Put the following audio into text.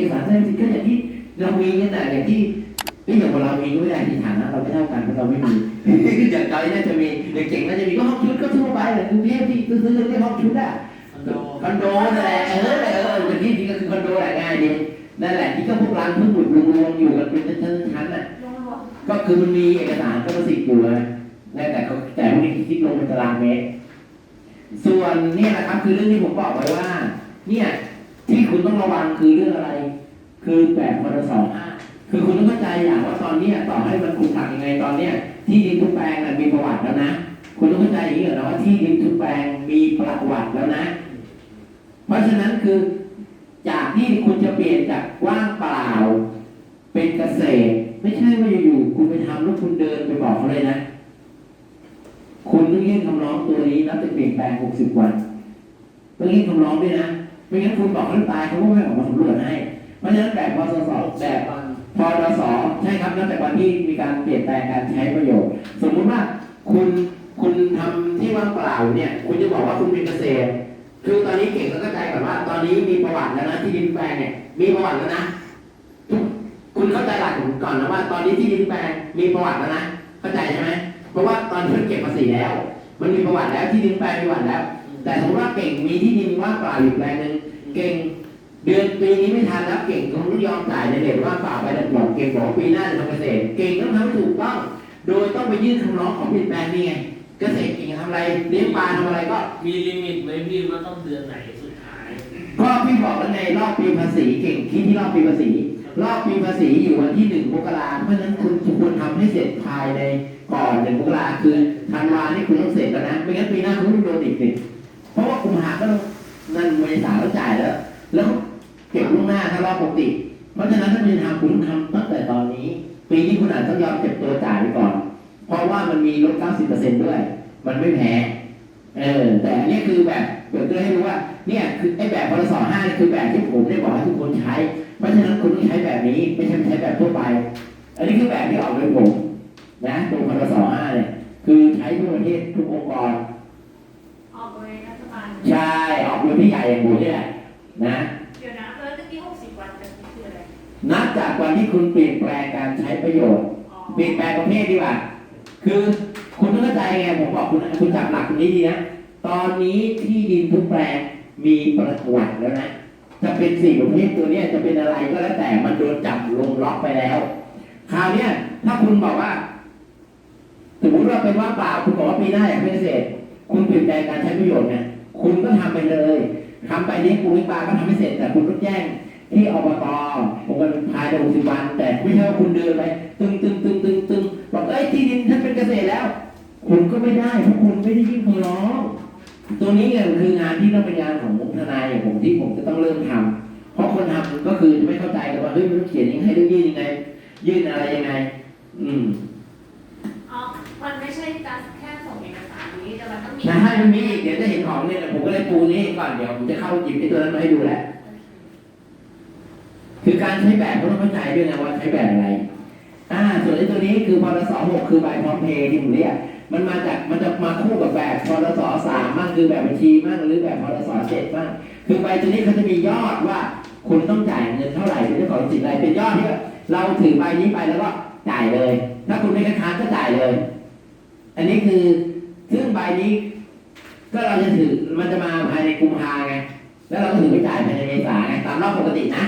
เอกสารามีเนี่ยแต่อย่างที่นี่อย่างเรามีก็ไม่ได้ที่ฐานะเราไม่เท่ากันเพราะเราไม่มีอย่างเราน่าจะมีเด็กเก่งน่าจะมีก็ห้องชุดก็ทั่วไปแหละกรุงเทพที่ซื้อๆเรียกห้องชุดอะคอนโดคอนโดนั่นแหละเออเออเป็นที่ที่ก็คือคอนโดแหละง่ายดีนั่นแหละที่ก็พวกร้านเพิ่งหมุดรวมอยู่กันเป็นชั้นชั้นๆน่ะก็คือมันมีเอกสารก็มาสิทธิ์อยู่นะแต่แต่เขาแต่พวกนี้คิดลงเป็นตารางเมตรส่วนเนี่ยนะครับคือเรื่องที่ผมบอกไว้ว่า เนี่ย คุณต้องระวังคือเรื่องอะไร คือแบบมรสองห้าคือคุณต้องเข้าใจอย่างว่าตอนเนี้ยต่อให้มันขุกขักยังไงตอนเนี้ยที่ดินทุกแปลงน่ะมีประวัติแล้วนะ คุณต้องเข้าใจอย่างนี้ก่อนนะว่าที่ดินทุกแปลงมีประวัติแล้วนะ เพราะฉะนั้นคือจากที่คุณจะเปลี่ยนจากว่างเปล่า เป็นเกษตร ไม่ใช่ว่าอยู่ๆคุณไปทำแล้วคุณเดินไปบอกเขาเลยนะ คุณต้องยื่นคำร้องตัวนี้นับจะเปลี่ยนแปลง 60 วันต้องยื่นคำร้องด้วยนะ ไม่งั้นคุณบอกเขาตายเขาก็ไม่ออกมาสำรวจให้ เพราะฉะนั้นแบบพสสแบบพอสใช่ครับนับแต่วันที่มีการเปลี่ยนแปลงการใช้ประโยชน์ สมมุติว่าคุณคุณทำที่ว่างเปล่าเนี่ย คุณจะบอกว่าคุณเป็นเกษตร คือตอนนี้เก่งต้องเข้าใจก่อนว่า ตอนนี้มีประวัติแล้วนะที่ดินแปลงเนี่ยมีประวัติแล้วนะคุณเข้าใจหลักผมก่อนนะว่า ตอนนี้ที่ดินแปลงมีประวัติแล้วนะเข้าใจใช่ไหมเพราะว่าตอนที่มันเก็บภาษีแล้ว มันมีประวัติแล้วที่ดินแปลงมีประวัติแล้ว แต่สมมติว่าเก่งมีที่ดินว่างเปล่าอยู่แปลงหนึ่งเก่งเดือนปีนี้ไม่ทันแล้วเก่งคงต้องยอมจ่ายในเด็กว่างเปล่าไปแต่บอกเก่งบอกปีหน้าจะทำเกษตร เก่งต้องทำให้ถูกต้อง โดยต้องไปยื่นคำร้องของเปลี่ยนแปลงนี่ไงเกษตรเก่งทำอะไรเลี้ยงปลาทำอะไรก็มีลิมิตไหมพี่ว่าต้องเดือนไหนสุดท้ายก็พี่บอกแล้วไงรอบปีภาษีเก่งคิดที่รอบปีภาษี รอบปีภาษีอยู่วันที่หนึ่งมกราเพราะฉะนั้นคุณควรทำให้เสร็จภายในก่อนหนึ่งมกราคือธันวานี่คุณต้องเสร็จแล้วนะไม่งั้นปีหน้าคุณต้องโดนอีกสิ เพราะว่ากุมภาก็ต้องนั่นเมษาต้องจ่ายแล้ว แล้วเก็บล่วงหน้าถ้ารอบปกติ เพราะฉะนั้นถ้าคุณจะทำคุณทำตั้งแต่ตอนนี้ ปีนี้คุณอาจต้องยอมเก็บตัวจ่ายไปก่อน เพราะว่ามันมีลด 90%ด้วย มันไม่แพ้เออ แต่อันนี้คือแบบเดี๋ยวจะให้รู้ว่า เนี่ยคือไอ้แบบพลสอห้าคือแบบที่ผมได้บอกให้ทุกคนใช้ เพราะฉะนั้นคุณต้องใช้แบบนี้ ไม่ใช่ใช้แบบทั่วไป อันนี้คือแบบที่ออกโดยผมนะตัวพลสอห้าเนี่ยคือใช้ทั่วประเทศทุกองค์กร รัฐบาลใช่ออกโดยพี่ใหญ่อย่างผมนี่แหละนะเดี๋ยวนะแล้วตะกี้หกสิบวันจะคืออะไรนับจากวันที่คุณเปลี่ยนแปลงการใช้ประโยชน์อ๋อเปลี่ยนแปลงประเภทดีกว่า คือคุณต้องเข้าใจไงผมบอกคุณนะคุณจับหลักตรงนี้ดีนะตอนนี้ที่ดินทุกแปลงมีประวัติแล้วนะจะเป็นสี่ประเภทตัวเนี้ยจะเป็นอะไรก็แล้วแต่มันโดนจับลงล็อกไปแล้ว คราวเนี้ยถ้าคุณบอกว่าสมมติว่าเป็นว่างเปล่าคุณบอกว่าปีหน้าอยากเป็นเกษตร คุณเปลี่ยนแปลงการใช้ประโยชน์เนี่ยคุณก็ทำไปเลยทำไปเลี้ปูเลี้ยงปลาก็ทำให้เสร็จแต่คุณต้องแจ้งที่อบตผมก็ภายในหกสิบวัน แต่ไม่ใช่ว่าคุณเดินไปตึงตึงตึงตึงตึงบอกเอ้ยที่ดินฉันเป็นเกษตรแล้ว คุณก็ไม่ได้เพราะคุณไม่ได้ยื่นคำร้องตัวนี้เนี่ยคืองานที่ต้องเป็นงานของทนายอย่างผมที่ผมจะต้องเริ่มทำเพราะคนทำก็คือไม่เข้าใจกันว่าเฮ้ยมันต้องเขียนยังไงต้องยื่นยังไง ยื่นอะไรยังไง อืม อ๋อมันไม่ใช่การแค่ส่งเอกสาร นะให้มันมีอีกเดี๋ยวจะเห็นของเนี่ยผมก็เลยปูนี่ก่อนเดี๋ยวผมจะเข้าหยิบไอ้ตัวนั้นมาให้ดูแลคือการใช้แบบต้องเข้าใจด้วยนะว่าใช้แบบอะไร อ่า ส่วนไอ้ตัวนี้คือพรสหกคือใบพร้อมเพย์ที่ผมเรียกมันมาจากมันจะมาคู่กับแบบพรสสามมั่งคือแบบบัญชีมั่งหรือแบบพรสเจ็ดมั่งคือใบตัวนี้เขาจะมียอดว่าคุณต้องจ่ายเงินเท่าไหร่เป็นเจ้าของสิทธิ์อะไรเป็นยอดที่เราถือใบนี้ไปแล้วก็จ่ายเลย ถ้าคุณไม่ค้านก็จ่ายเลย อันนี้คือ ซึ่งใบนี้ก็เราจะถือมันจะมาภายในกุมภาไง แล้วเราก็ถือไปจ่ายภายในเมษาไงตามรอบปกตินะ